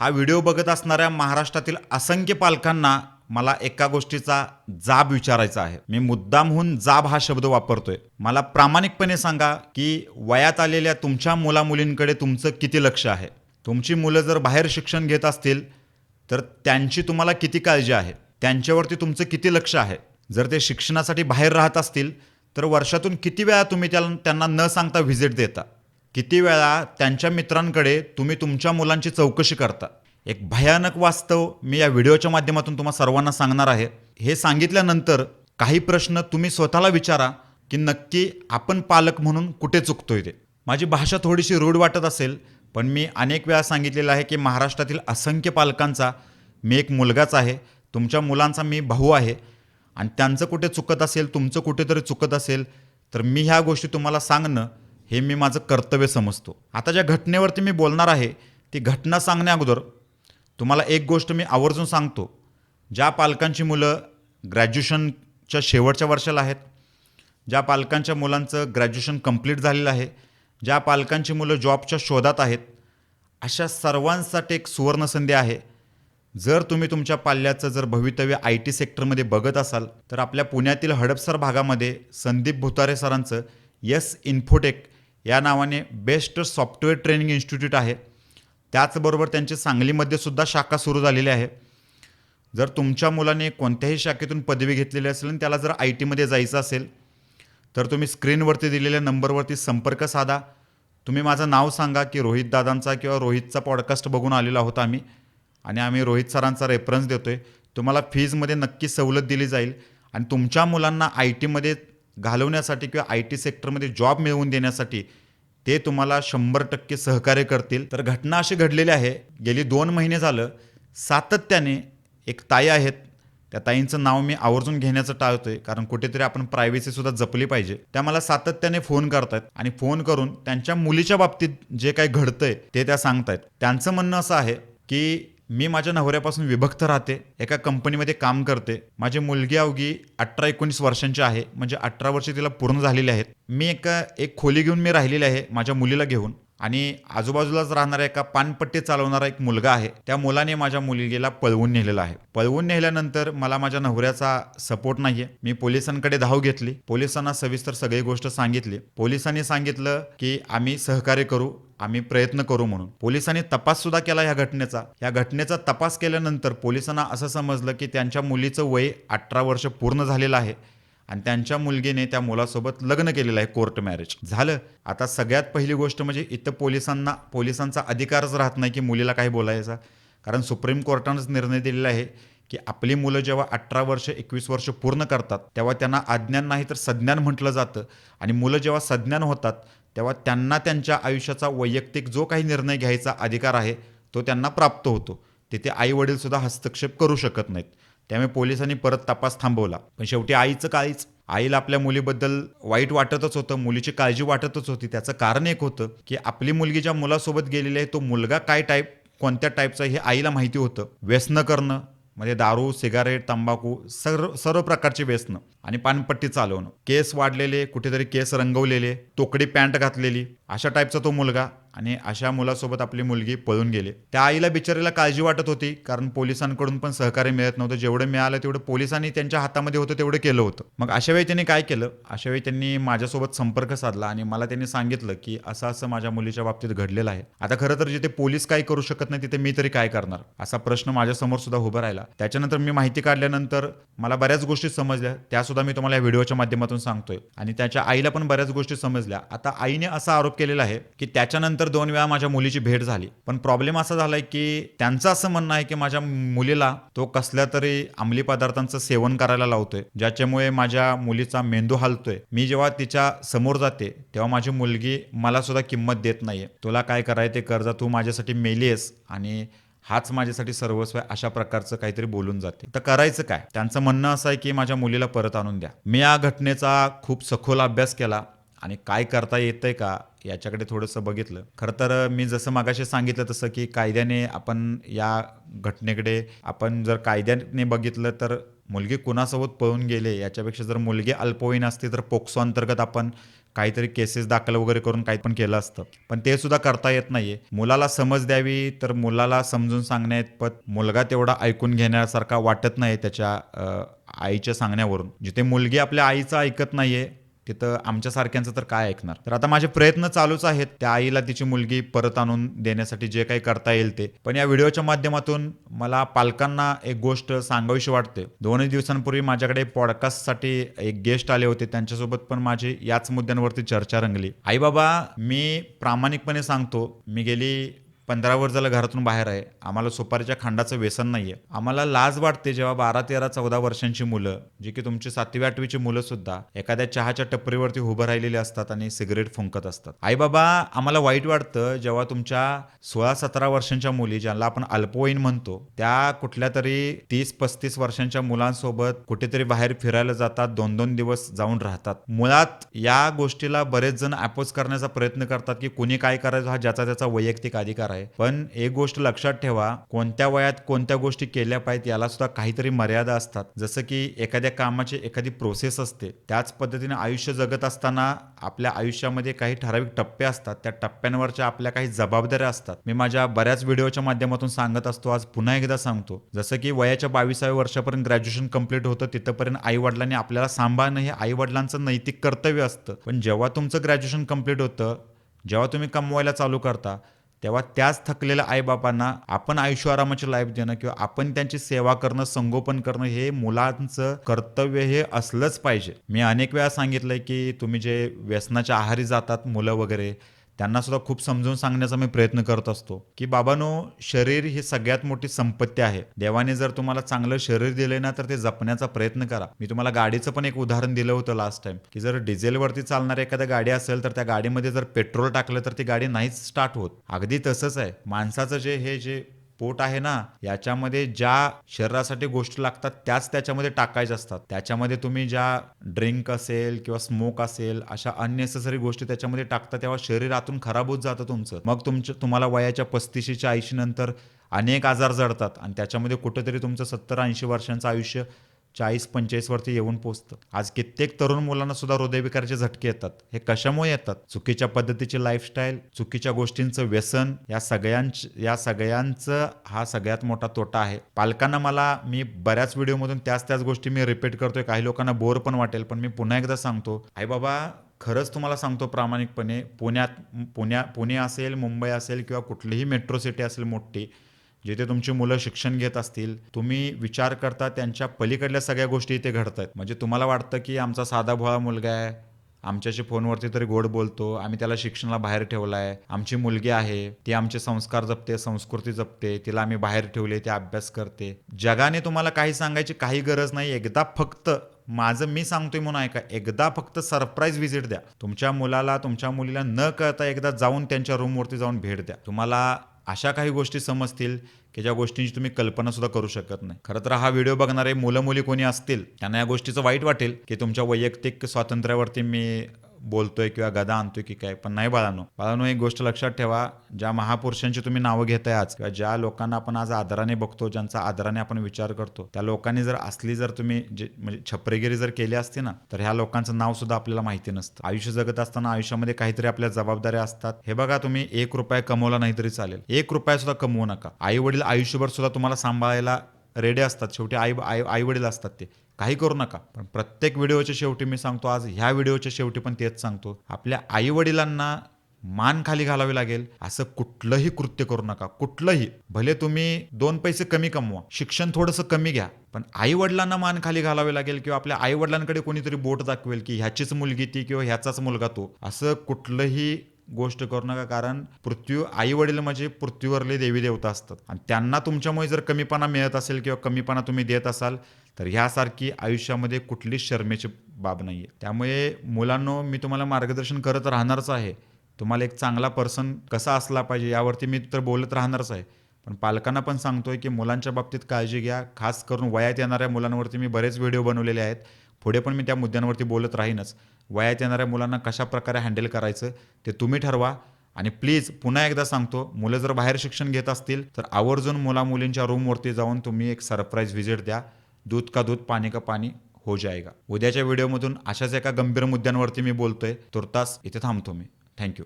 हा व्हिडिओ बघत असणाऱ्या महाराष्ट्रातील असंख्य पालकांना मला एका गोष्टीचा जाब विचारायचा आहे. मी मुद्दामहून जाब हा शब्द वापरतोय. मला प्रामाणिकपणे सांगा की वयात आलेल्या तुमच्या मुलामुलींकडे तुमचं किती लक्ष आहे? तुमची मुलं जर बाहेर शिक्षण घेत असतील तर त्यांची तुम्हाला किती काळजी आहे? त्यांच्यावरती तुमचं किती लक्ष आहे? जर ते शिक्षणासाठी बाहेर राहत असतील तर वर्षातून किती वेळा तुम्ही त्यांना न सांगता व्हिजिट देता? किती वेळा त्यांच्या मित्रांकडे तुम्ही तुमच्या मुलांची चौकशी करता? एक भयानक वास्तव मी या व्हिडिओच्या माध्यमातून तुम्हा सर्वांना सांगणार आहे. हे सांगितल्यानंतर काही प्रश्न तुम्ही स्वतःला विचारा की नक्की आपण पालक म्हणून कुठे चुकतोय ते. माझी भाषा थोडीशी रूढ वाटत असेल पण मी अनेक वेळा सांगितलेलं आहे की महाराष्ट्रातील असंख्य पालकांचा मी एक मुलगाच आहे तुमच्या मुलांचा मी भाऊ आहे आणि त्यांचं कुठे चुकत असेल तुमचं कुठेतरी चुकत असेल तर मी ह्या गोष्टी तुम्हाला सांगणं हे मी माझं कर्तव्य समजतो. आता ज्या घटनेवरती मी बोलणार आहे ती घटना सांगण्या अगोदर तुम्हाला एक गोष्ट मी आवर्जून सांगतो. ज्या पालकांची मुलं ग्रॅज्युएशनच्या शेवटच्या वर्षाला आहेत ज्या पालकांच्या मुलांचं ग्रॅज्युएशन कंप्लीट झालेलं आहे ज्या पालकांची मुलं जॉबच्या शोधात आहेत अशा सर्वांसाठी एक सुवर्णसंधी आहे. जर तुम्ही तुमच्या पाल्याचं जर भवितव्य आय टी सेक्टरमध्ये बघत असाल तर आपल्या पुण्यातील हडपसर भागामध्ये संदीप भुतारे सरांचं यस इन्फोटेक या नावाने बेस्ट सॉफ्टवेअर ट्रेनिंग इन्स्टिट्यूट आहे. त्याचबरोबर त्यांची सांगलीमध्ये सुद्धा शाखा सुरू झालेली आहे. जर तुमच्या मुलाने कोणत्याही शाखेतून पदवी घेतलेली असेल आणि त्याला जर आय टीमध्ये जायचं असेल तर तुम्ही स्क्रीनवरती दिलेल्या नंबरवरती संपर्क साधा. तुम्ही माझं नाव सांगा की रोहित दादांचा किंवा रोहितचा पॉडकास्ट बघून आलेला होता आम्ही. आणि आम्ही रोहित सरांचा रेफरन्स देतो आहे तुम्हाला फीजमध्ये नक्की सवलत दिली जाईल. आणि तुमच्या मुलांना आय टीमध्ये घालवण्यासाठी किंवा आय टी सेक्टरमध्ये जॉब मिळवून देण्यासाठी ते तुम्हाला शंभर टक्के सहकार्य करतील. तर घटना अशी घडलेली आहे. गेली दोन महिने झालं. सातत्याने एक ताई आहेत. त्या ताईंचं नाव मी आवर्जून घेण्याचं टाळतोय. कारण कुठेतरी आपण प्रायव्हसीसुद्धा जपली पाहिजे. त्या मला सातत्याने फोन करतायत. आणि फोन करून त्यांच्या मुलीच्या बाबतीत जे काही घडतंय ते त्या सांगतायत. त्यांचं म्हणणं असं आहे की मी माझ्या नवऱ्यापासून विभक्त राहते एका कंपनीमध्ये काम करते. माझी मुलगी अवघी अठरा एकोणीस वर्षांची आहे म्हणजे अठरा वर्ष तिला पूर्ण झालेली आहेत. मी एका एक खोली घेऊन मी राहिलेली आहे माझ्या मुलीला घेऊन. आणि आजूबाजूलाच राहणारा एका पानपट्टी चालवणारा एक मुलगा आहे. त्या मुलाने माझ्या मुलगीला पळवून नेलेला आहे. पळवून नेल्यानंतर मला माझ्या नवऱ्याचा सपोर्ट नाहीये. मी पोलिसांकडे धाव घेतली. पोलिसांना सविस्तर सगळी गोष्ट सांगितली. पोलिसांनी सांगितलं की आम्ही सहकार्य करू आम्ही प्रयत्न करू म्हणून. पोलिसांनी तपास सुद्धा केला या घटनेचा. या घटनेचा तपास केल्यानंतर पोलिसांना असं समजलं की त्यांच्या मुलीचं वय अठरा वर्ष पूर्ण झालेलं आहे. आणि त्यांच्या मुलगीने त्या मुलासोबत लग्न केलेलं आहे कोर्ट मॅरेज. झालं. आता सगळ्यात पहिली गोष्ट म्हणजे इथं पोलिसांना पोलिसांचा अधिकारच राहत नाही की मुलीला काही बोलायचा. कारण सुप्रीम कोर्टानंच निर्णय दिलेला आहे की आपली मुलं जेव्हा अठरा वर्ष एकवीस वर्ष पूर्ण करतात तेव्हा त्यांना अज्ञान नाही तर संज्ञान म्हटलं जातं. आणि मुलं जेव्हा संज्ञान होतात तेव्हा त्यांना त्यांच्या आयुष्याचा वैयक्तिक जो काही निर्णय घ्यायचा अधिकार आहे तो त्यांना प्राप्त होतो. तिथे आई वडीलसुद्धा हस्तक्षेप करू शकत नाहीत. त्यामुळे पोलिसांनी परत तपास थांबवला. पण शेवटी आईचं काळीच. आईला आपल्या मुलीबद्दल वाईट वाटतच होतं मुलीची काळजी वाटतच होती. त्याचं कारण एक होतं की आपली मुलगी ज्या मुलासोबत गेलेली आहे तो मुलगा काय टाईप कोणत्या टाईपचा हे आईला माहिती होतं. व्यसनं करणं म्हणजे दारू सिगारेट तंबाखू सर्व सर्व प्रकारचे व्यसनं आणि पानपट्टी चालवणं. केस वाढलेले कुठेतरी केस रंगवलेले तोकडी पॅन्ट घातलेली अशा टाईपचा तो मुलगा आणि अशा मुलासोबत आपली मुलगी पळून गेली. त्या आईला बिचारीला काळजी वाटत होती कारण पोलिसांकडून पण सहकार्य मिळत नव्हतं. जेवढं मिळालं तेवढं पोलिसांनी त्यांच्या हातामध्ये होतं तेवढं केलं होतं. मग अशा वेळी त्यांनी काय केलं? अशा वेळी त्यांनी माझ्यासोबत संपर्क साधला आणि मला त्यांनी सांगितलं की असं असं माझ्या मुलीच्या बाबतीत घडलेलं आहे. आता खरं तर जिथे पोलीस काही करू शकत नाही तिथे मी तरी काय करणार? असा प्रश्न माझ्यासमोर सुद्धा उभा राहिला. त्याच्यानंतर मी माहिती काढल्यानंतर मला बऱ्याच गोष्टी समजल्या. त्या सुद्धा मी तुम्हाला या व्हिडिओच्या माध्यमातून सांगतोय. आणि त्याच्या आईला पण बऱ्याच गोष्टी समजल्या. आता आईने असा आरोप केलेला आहे की त्याच्यानंतर दोन वेळा माझ्या मुलीची भेट झाली पण प्रॉब्लेम असा झालाय की त्यांचं असं म्हणणं आहे की माझ्या मुलीला तो कसल्या तरी अंमली पदार्थांचं सेवन करायला लावतोय ज्याच्यामुळे माझ्या मुलीचा मेंदू हालतोय. मी जेव्हा तिच्या समोर जाते तेव्हा माझी मुलगी मला सुद्धा किंमत देत नाहीये. तुला काय करायचं ते कर्जा तू माझ्यासाठी मेलीयस आणि हाच माझ्यासाठी सर्वस्व आहे अशा प्रकारचं काहीतरी बोलून जाते. तर करायचं काय? त्यांचं म्हणणं असं आहे की माझ्या मुलीला परत आणून द्या. मी या घटनेचा खूप सखोल अभ्यास केला. आणि काय करता येतंय का याच्याकडे थोडंसं बघितलं. खरं तर मी जसं मागाशी सांगितलं तसं की कायद्याने आपण या घटनेकडे आपण जर कायद्याने बघितलं तर मुलगी कुणासोबत पळून गेले याच्यापेक्षा जर मुलगी अल्पवयीन असते तर पोक्सो अंतर्गत आपण काहीतरी केसेस दाखल वगैरे करून काही पण केलं असतं. पण ते सुद्धा करता येत नाहीये. मुलाला समज द्यावी तर मुलाला समजून सांगण्यात मुलगा तेवढा ऐकून घेण्यासारखा वाटत नाही त्याच्या आईच्या सांगण्यावरून. जिथे मुलगी आपल्या आईचं ऐकत नाहीये तिथं आमच्यासारख्यांचं तर काय ऐकणार? तर आता माझे प्रयत्न चालूच आहेत त्या आईला तिची मुलगी परत आणून देण्यासाठी जे काही करता येईल ते. पण या व्हिडिओच्या माध्यमातून मला पालकांना एक गोष्ट सांगावीशी वाटते. दोनही दिवसांपूर्वी माझ्याकडे पॉडकास्टसाठी एक गेस्ट आले होते. त्यांच्यासोबत पण माझी याच मुद्द्यांवरती चर्चा रंगली. आई बाबा मी प्रामाणिकपणे सांगतो. मी गेली पंधरा वर्ष झालं घरातून बाहेर आहे. आम्हाला सुपारीच्या खांडाचं व्यसन नाही आहे आम्हाला लाज वाटते जेव्हा बारा तेरा चौदा वर्षांची मुलं जी की तुमची सातवी आठवीची मुलं सुद्धा एखाद्या चहाच्या टपरीवरती उभं राहिलेली असतात आणि सिगरेट फुंकत असतात. आई बाबा आम्हाला वाईट वाटतं जेव्हा तुमच्या सोळा सतरा वर्षांच्या मुली ज्याला आपण अल्पवयीन म्हणतो त्या कुठल्या तरी तीस पस्तीस वर्षांच्या मुलांसोबत कुठेतरी बाहेर फिरायला जातात दोन दोन दिवस जाऊन राहतात. मुळात या गोष्टीला बरेच जण अपोज करण्याचा प्रयत्न करतात की कुणी काय करायचं हा ज्याचा त्याचा वैयक्तिक अधिकार आहे. पण एक गोष्ट लक्षात ठेवा कोणत्या वयात कोणत्या गोष्टी केल्या पाहिजेत याला सुद्धा काहीतरी मर्यादा असतात. जसं की एखाद्या कामाची एखादी प्रोसेस असते त्याच पद्धतीने आयुष्य जगत असताना आपल्या आयुष्यामध्ये काही ठराविक टप्पे असतात. त्या टप्प्यांवरच्या आपल्या काही जबाबदाऱ्या असतात. मी माझ्या बऱ्याच व्हिडिओच्या माध्यमातून सांगत असतो आज पुन्हा एकदा सांगतो. जसं की वयाच्या बावीसाव्या वर्षापर्यंत ग्रॅज्युएशन कंप्लीट होतं तिथपर्यंत आई वडिलांनी आपल्याला सांभाळणं हे आई वडिलांचं नैतिक कर्तव्य असतं. पण जेव्हा तुमचं ग्रॅज्युएशन कंप्लीट होतं जेव्हा तुम्ही कमवायला चालू करता तेव्हा त्याच थकलेल्या आईबापांना आपण आयुष्य आरामाची लाईफ देणं किंवा आपण त्यांची सेवा करणं संगोपन करणं हे मुलांचं कर्तव्य हे असलंच पाहिजे. मी अनेक वेळा सांगितलंय की तुम्ही जे व्यसनाच्या आहारी जातात मुलं वगैरे त्यांना सुद्धा खूप समजून सांगण्याचा मी प्रयत्न करत असतो की बाबानो शरीर ही सगळ्यात मोठी संपत्ती आहे. देवाने जर तुम्हाला चांगलं शरीर दिले ना तर ते जपण्याचा प्रयत्न करा. मी तुम्हाला गाडीचं पण एक उदाहरण दिलं होतं लास्ट टाइम की जर डिझेलवरती चालणारी एखादी गाडी असेल तर त्या गाडीमध्ये जर पेट्रोल टाकलं तर ती गाडी नाहीच स्टार्ट होत. अगदी तसंच आहे. माणसाचं जे हे जे पोट आहे ना याच्यामध्ये ज्या शरीरासाठी गोष्टी लागतात त्याच त्याच्यामध्ये टाकायच्या असतात. त्याच्यामध्ये तुम्ही ज्या ड्रिंक असेल किंवा स्मोक असेल अशा अननेसेसरी गोष्टी त्याच्यामध्ये टाकता तेव्हा शरीर आतून खराब होत जातं तुमचं. मग तुमचं तुम्हाला वयाच्या पस्तीशीच्या ऐंशी नंतर अनेक आजार जडतात आणि त्याच्यामध्ये कुठेतरी तुमचं सत्तर ऐंशी वर्षांचं आयुष्य चाळीस पंचेचाळीस वरती येऊन पोचतं. आज कित्येक तरुण मुलांना सुद्धा हृदयविकाराचे झटके येतात. हे कशामुळे येतात? चुकीच्या पद्धतीची लाईफस्टाईल चुकीच्या गोष्टींचं व्यसन या सगळ्यांच या सगळ्यांचं हा सगळ्यात मोठा तोटा आहे. पालकांना मला मी बऱ्याच व्हिडिओमधून त्याच त्याच गोष्टी मी रिपीट करतोय. काही लोकांना बोर पण वाटेल पण मी पुन्हा एकदा सांगतो. आई बाबा खरंच तुम्हाला सांगतो प्रामाणिकपणे पुण्यात पुण्या पुणे असेल मुंबई असेल किंवा कुठलीही मेट्रो सिटी असेल मोठी जिथे तुमची मुलं शिक्षण घेत असतील तुम्ही विचार करता त्यांच्या पलीकडल्या सगळ्या गोष्टी इथे घडत आहेत म्हणजे तुम्हाला वाटतं की आमचा साधा भोळा मुलगा आहे आमच्याशी फोनवरती तरी गोड बोलतो आम्ही त्याला शिक्षणाला बाहेर ठेवला आहे आमची मुलगी आहे ती आमचे संस्कार जपते संस्कृती जपते तिला आम्ही बाहेर ठेवले ती अभ्यास करते. जगाने तुम्हाला काही सांगायची काही गरज नाही एकदा फक्त माझं मी सांगतोय म्हणून ऐका एकदा फक्त सरप्राईज व्हिजिट द्या. तुमच्या मुलाला तुमच्या मुलीला न कळता एकदा जाऊन त्यांच्या रूमवरती जाऊन भेट द्या. तुम्हाला अशा काही गोष्टी समजतील की ज्या गोष्टींची तुम्ही कल्पना सुद्धा करू शकत नाही. खरं तर हा व्हिडिओ बघणारे मुलं मुली कोणी असतील त्यांना या गोष्टीचं वाईट वाटेल की तुमच्या वैयक्तिक स्वातंत्र्यावरती मी बोलतोय किंवा गदा आणतोय की काय पण नाही बाळानो. बाळानो एक गोष्ट लक्षात ठेवा ज्या महापुरुषांची तुम्ही नावं घेताय आज किंवा ज्या लोकांना आपण आज आदराने बघतो ज्यांचा आदराने आपण विचार करतो त्या लोकांनी जर असली जर तुम्ही जे म्हणजे छपरेगिरी जर केली असती ना तर ह्या लोकांचं नाव सुद्धा आपल्याला माहिती नसतं. आयुष्य जगत असताना आयुष्यामध्ये काहीतरी आपल्या जबाबदाऱ्या असतात. हे बघा तुम्ही एक रुपया कमवला नाही तरी चालेल. एक रुपया सुद्धा कमवू नका. आई वडील आयुष्यभर सुद्धा तुम्हाला सांभाळायला रेडे असतात. शेवटी आई आई आई वडील असतात ते. काही करू नका. पण प्रत्येक व्हिडिओच्या शेवटी मी सांगतो आज ह्या व्हिडिओच्या शेवटी पण तेच सांगतो. आपल्या आई वडिलांना मान खाली घालावी लागेल. असं कुठलंही कृत्य करू नका. कुठलंही. भले तुम्ही दोन पैसे कमी कमवा शिक्षण थोडंसं कमी घ्या पण आई वडिलांना मान खाली घालावे लागेल किंवा आपल्या आई वडिलांकडे कोणीतरी बोट दाखवेल की ह्याचीच मुलगी ती किंवा ह्याचाच मुलगा तो. असं कुठलंही गोष्ट करू नका कारण पृथ्वी आई वडील म्हणजे पृथ्वीवरले देवी देवता असतात. आणि त्यांना तुमच्यामुळे जर कमीपणा मिळत असेल किंवा कमीपणा तुम्ही देत असाल तर ह्यासारखी आयुष्यामध्ये कुठलीच शर्मेची बाब नाही आहे त्यामुळे मुलांनो मी तुम्हाला मार्गदर्शन करत राहणारच आहे. तुम्हाला एक चांगला पर्सन कसा असला पाहिजे यावरती मी तर बोलत राहणारच आहे. पण पालकांना पण सांगतोय की मुलांच्या बाबतीत काळजी घ्या. खास करून वयात येणाऱ्या मुलांवरती मी बरेच व्हिडिओ बनवलेले आहेत. पुढे पण मी त्या मुद्द्यांवरती बोलत राहीनच. वयात येणाऱ्या मुलांना कशा प्रकारे हँडल करायचं ते तुम्ही ठरवा. आणि प्लीज पुन्हा एकदा सांगतो मुलं जर बाहेर शिक्षण घेत असतील तर आवर्जून मुला मुलींच्या रूमवरती जाऊन तुम्ही एक सरप्राईज व्हिजिट द्या. दूध का दूध पाणी का पाणी हो जाएगा उद्याच्या व्हिडिओमधून अशाच एका गंभीर मुद्द्यांवरती मी बोलतोय. तुर्तास इथे थांबतो मी. थँक्यू